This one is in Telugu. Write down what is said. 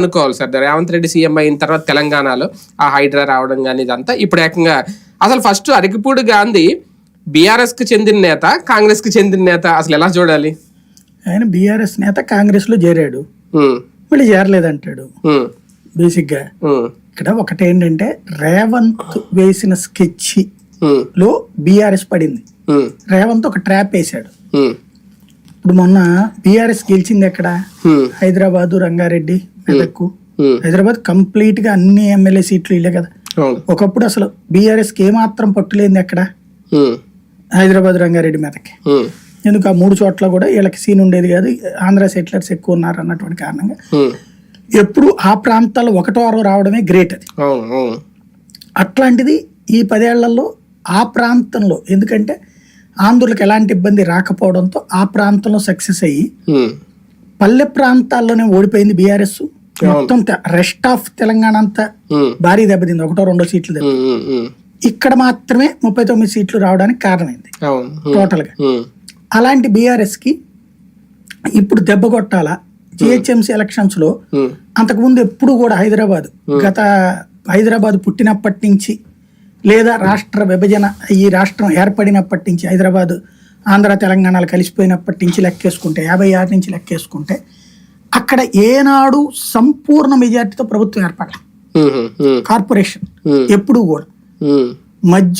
అనుకోవాలి సార్. రేవంత్ రెడ్డి సీఎం అయిన తర్వాత తెలంగాణలో ఆ హైడ్రా రావడం కానీ ఇదంతా ఇప్పుడు ఏకంగా అసలు ఫస్ట్ అరకిపూడి గాంధీ బీఆర్ఎస్కి చెందిన నేత కాంగ్రెస్కి చెందిన నేత అసలు ఎలా చూడాలి? ఆయన బీఆర్ఎస్ నేత కాంగ్రెస్లో చేరాడు మళ్ళీ చేరలేదంటాడు. ఉమ్, బేసిక్గా ఉమ్, ఇక్కడ ఒకటేంటంటే రేవంత్ వేసిన స్కెచ్లో బీఆర్ఎస్ పడింది. రేవంత్ ఒక ట్రాప్ వేశాడు. ఇప్పుడు మొన్న బీఆర్ఎస్ గెలిచింది ఎక్కడ? హైదరాబాదు రంగారెడ్డి మెదక్కు. హైదరాబాద్ కంప్లీట్గా అన్ని ఎమ్మెల్యే సీట్లు ఇల్లే కదా. ఒకప్పుడు అసలు బీఆర్ఎస్కి ఏమాత్రం పట్టులేంది ఎక్కడ? హైదరాబాద్ రంగారెడ్డి మెదక్కి. ఉమ్, ఎందుకు ఆ మూడు చోట్ల కూడా వీళ్ళకి సీన్ ఉండేది కాదు. ఆంధ్ర సెటిలర్స్ ఎక్కువ ఉన్నారు అన్నటువంటి కారణంగా. ఎప్పుడు ఆ ప్రాంతాల్లో ఒకటో అరవ రావడమే గ్రేట్ అది. అట్లాంటిది ఈ పదేళ్ళలో ఆ ప్రాంతంలో ఎందుకంటే ఆంధ్రులకు ఎలాంటి ఇబ్బంది రాకపోవడంతో ఆ ప్రాంతంలో సక్సెస్ అయ్యి పల్లె ప్రాంతాల్లోనే ఓడిపోయింది బీఆర్ఎస్. మొత్తం రెస్ట్ ఆఫ్ తెలంగాణ అంతా భారీ దెబ్బతింది ఒకటో రెండో సీట్లు ఇక్కడ మాత్రమే ముప్పై తొమ్మిది సీట్లు రావడానికి కారణమైంది. టోటల్గా అలాంటి బీఆర్ఎస్కి ఇప్పుడు దెబ్బ కొట్టాలా? జిహెచ్ఎంసీ ఎలక్షన్స్లో అంతకుముందు ఎప్పుడు కూడా హైదరాబాద్ గత హైదరాబాద్ పుట్టినప్పటి నుంచి లేదా రాష్ట్ర విభజన ఈ రాష్ట్రం ఏర్పడినప్పటి నుంచి హైదరాబాద్ ఆంధ్ర తెలంగాణలు కలిసిపోయినప్పటి నుంచి లెక్కేసుకుంటే యాభై ఆరు నుంచి లెక్కేసుకుంటే అక్కడ ఏనాడు సంపూర్ణ మెజార్టీతో ప్రభుత్వం ఏర్పడాలి. కార్పొరేషన్ ఎప్పుడు కూడా. మధ్య